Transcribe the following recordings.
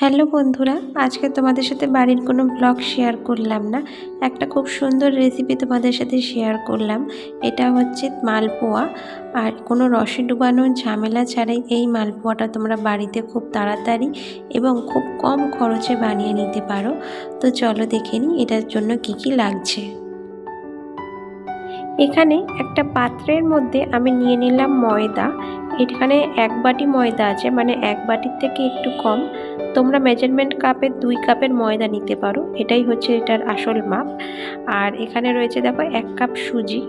Hello বন্ধুরা, আজকে তোমাদের সাথে বাড়ির কোনো ব্লগ শেয়ার করলাম না। একটা খুব সুন্দর রেসিপি তোমাদের সাথে শেয়ার করলাম। এটা হচ্ছে মালপোয়া। আর কোনো রসে ডুবানো ঝামেলা ছাড়াই এই মালপোয়াটা তোমরা বাড়িতে খুব তাড়াতাড়ি এবং খুব কম খরচে বানিয়ে নিতে পারো। তো চলো দেখে নিই এটার জন্য কি কি লাগছে। এখানে একটা পাত্রের মধ্যে আমি নিয়ে নিলাম ময়দা। এখানে এক বাটি ময়দা আছে মানে এক বাটির থেকে একটু কম। তোমরা মেজারমেন্ট কাপের দুই কাপের ময়দা নিতে পারো। এটাই হচ্ছে এটার আসল মাপ। আর এখানে রয়েছে দেখো এক কাপ সুজি।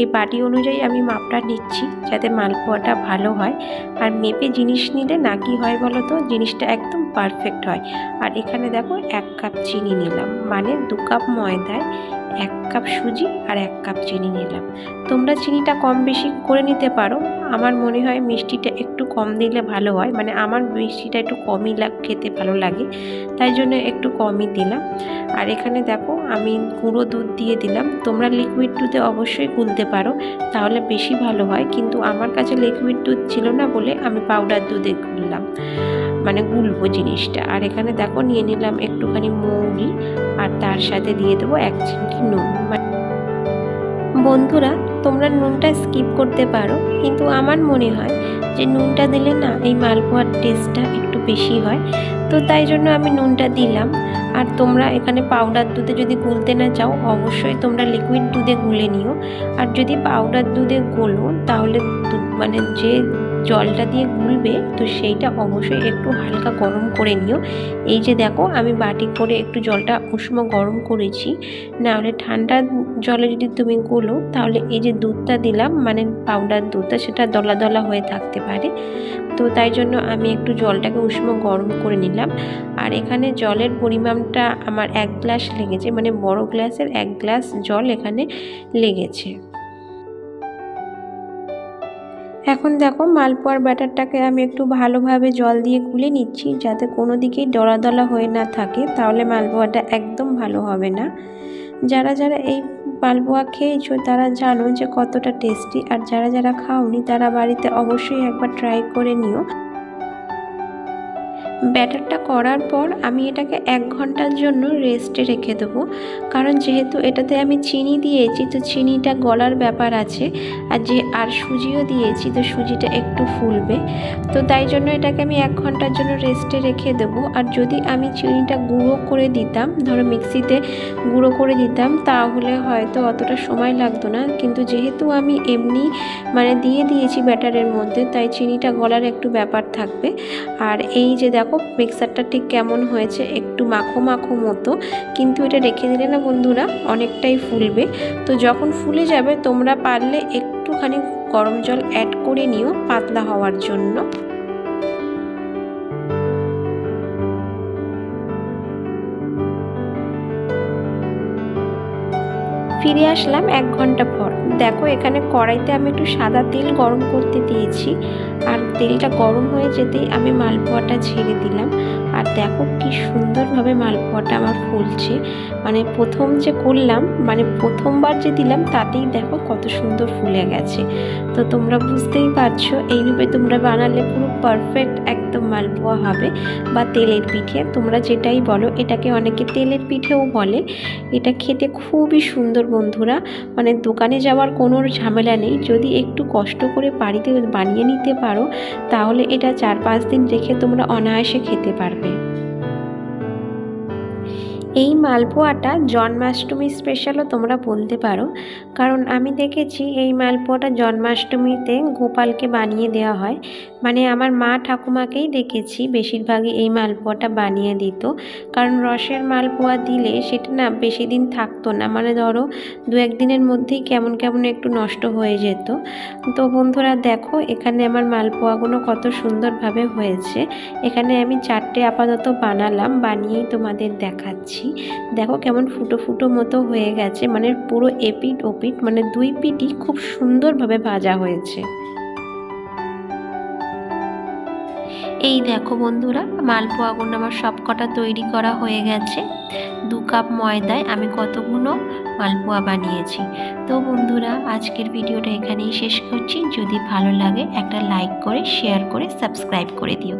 এই বাটি অনুযায়ী আমি মাপটা নিচ্ছি যাতে মালপোয়াটা ভালো হয়। আর মেপে জিনিস নিলে না কি হয় বলো তো জিনিসটা একদম পারফেক্ট হয়। আর এখানে দেখো এক কাপ চিনি নিলাম মানে দু কাপ ময়দায় এক কাপ সুজি আর এক কাপ চিনি নিলাম। তোমরা চিনিটা কম বেশি করে নিতে পারো। আমার মনে হয় মিষ্টিটা একটু কম দিলে ভালো হয়। মানে আমার মিষ্টিটা একটু কমই খেতে ভালো লাগে। তাই জন্য একটু কমই দিলাম। আর এখানে দেখো, আমি গুঁড়ো দুধ দিয়ে দিলাম। তোমরা লিকুইড দুধে অবশ্যই গুলতে পারো। তাহলে বেশি ভালো হয়। কিন্তু আমার কাছে লিকুইড দুধ ছিল না বলে আমি পাউডার দুধে গুললাম মানে গুলবো জিনিসটা। আর এখানে দেখো নিয়ে নিলাম একটুখানি মৌরি, আর তার সাথে দিয়ে দেবো এক চিমটি নুন। বন্ধুরা, তোমরা নুনটা স্কিপ করতে পারো, কিন্তু আমার মনে হয় যে নুনটা দিলে না এই মালপোয়ার টেস্টটা একটু বেশি হয়। তো তাই জন্য আমি নুনটা দিলাম। আর তোমরা এখানে পাউডার দুধে যদি গুলতে না চাও, অবশ্যই তোমরা লিকুইড দুধে গুলে নিও। আর যদি পাউডার দুধে গোলো, তাহলে মানে যে জলটা দিয়ে গুলবে, তো সেইটা অবশ্যই একটু হালকা গরম করে নিও। এই যে দেখো, আমি বাটি করে একটু জলটা উষ্ণ গরম করেছি। নাহলে ঠান্ডা জলে যদি তুমি গুলো, তাহলে এই যে দুধটা দিলাম মানে পাউডার দুধটা, সেটা দলা দলা হয়ে থাকতে পারে। তো তাই জন্য আমি একটু জলটাকে উষ্ণ গরম করে নিলাম। আর এখানে জলের পরিমাণটা আমার এক গ্লাস লেগেছে মানে বড় গ্লাসের এক গ্লাস জল এখানে লেগেছে। এখন দেখো মালপোয়ার ব্যাটারটাকে আমি একটু ভালোভাবে জল দিয়ে গুলে নিচ্ছি যাতে কোনো দিকেই দলা দলা হয়ে না থাকে, তাহলে মালপোয়াটা একদম ভালো হবে না। যারা যারা এই মালপোয়া খেয়েছো তারা জানো যে কতটা টেস্টি আর যারা যারা খাওনি তারা বাড়িতে অবশ্যই একবার ট্রাই করে নিও। ব্যাটারটা করার পর আমি এটাকে এক ঘণ্টার জন্য রেস্টে রেখে দেবো। কারণ যেহেতু এটাতে আমি চিনি দিয়েছি, তো চিনিটা গলার ব্যাপার আছে। আর যে আর সুজিও দিয়েছি, তো সুজিটা একটু ফুলবে। তো তাই জন্য এটাকে আমি এক ঘণ্টার জন্য রেস্টে রেখে দেবো। আর যদি আমি চিনিটা গুঁড়ো করে দিতাম, ধরো মিক্সিতে গুঁড়ো করে দিতাম, তাহলে হয়তো অতটা সময় লাগতো না। কিন্তু যেহেতু আমি এমনি মানে দিয়ে দিয়েছি ব্যাটারের মধ্যে, তাই চিনিটা গলার একটু ব্যাপার থাকবে। আর এই যে দেখো দেখো মিক্সারটা ঠিক কেমন হয়েছে একটু মাখো মাখো মতো, কিন্তু এটা রেখে দিলে না বন্ধুরা অনেকটাই ফুলবে। তো যখন ফুলে যাবে তোমরা পারলে একটুখানি গরম জল অ্যাড করে নিও পাতলা হওয়ার জন্য। ফিরে আসলাম এক ঘণ্টা পর। দেখো, এখানে কড়াইতে আমি একটু সাদা তেল গরম করতে দিয়েছি। আর তেলটা গরম হয়ে যেতেই আমি মালপোয়াটা ছেড়ে দিলাম। আর দেখো কি সুন্দরভাবে মালপোয়াটা আমার ফুলছে। মানে প্রথম যে করলাম মানে প্রথমবার যে দিলাম, তাতেই দেখো কত সুন্দর ফুলে গেছে। তো তোমরা বুঝতেই পারছ, এইভাবে তোমরা বানালে পুরো পারফেক্ট একদম মালপোয়া হবে বা তেলের পিঠে। তোমরা যেটাই বলো, এটাকে অনেকে তেলের পিঠেও বলে। এটা খেতে খুবই সুন্দর বন্ধুরা। মানে দোকানে যাওয়ার কোনো ঝামেলা নেই। যদি একটু কষ্ট করে বাড়িতে বানিয়ে নিতে পারো, তাহলে এটা চার পাঁচ দিন রেখে তোমরা অনায়াসে খেতে পারবে। You. এই মালপোয়াটা জন্মাষ্টমী স্পেশালও তোমরা বলতে পারো। কারণ আমি দেখেছি এই মালপোয়াটা জন্মাষ্টমীতে গোপালকে বানিয়ে দেওয়া হয়। মানে আমার মা ঠাকুমাকেই দেখেছি বেশিরভাগই এই মালপোয়াটা বানিয়ে দিত। কারণ রসের মালপোয়া দিলে সেটা না বেশি দিন থাকতো না। মানে ধরো দু একদিনের মধ্যেই কেমন কেমন একটু নষ্ট হয়ে যেত। তো বন্ধুরা দেখো, এখানে আমার মালপোয়াগুলো কত সুন্দরভাবে হয়েছে। এখানে আমি চারটে আপাতত বানালাম, বানিয়েই তোমাদের দেখাচ্ছি। দেখো কেমন ফুটো ফুটো মতো হয়ে গেছে মানে পুরো এপিট ওপিট মানে দুই পিটি খুব সুন্দরভাবে ভাজা হয়েছে। এই দেখো বন্ধুরা মালপোয়াগুলো আমার সব কটা তৈরি করা হয়ে গেছে। দু কাপ ময়দায় আমি কতগুলো মালপোয়া বানিয়েছি। তো বন্ধুরা, আজকের ভিডিওটা এখানেই শেষ করছি। যদি ভালো লাগে একটা লাইক করে, শেয়ার করে, সাবস্ক্রাইব করে দিও।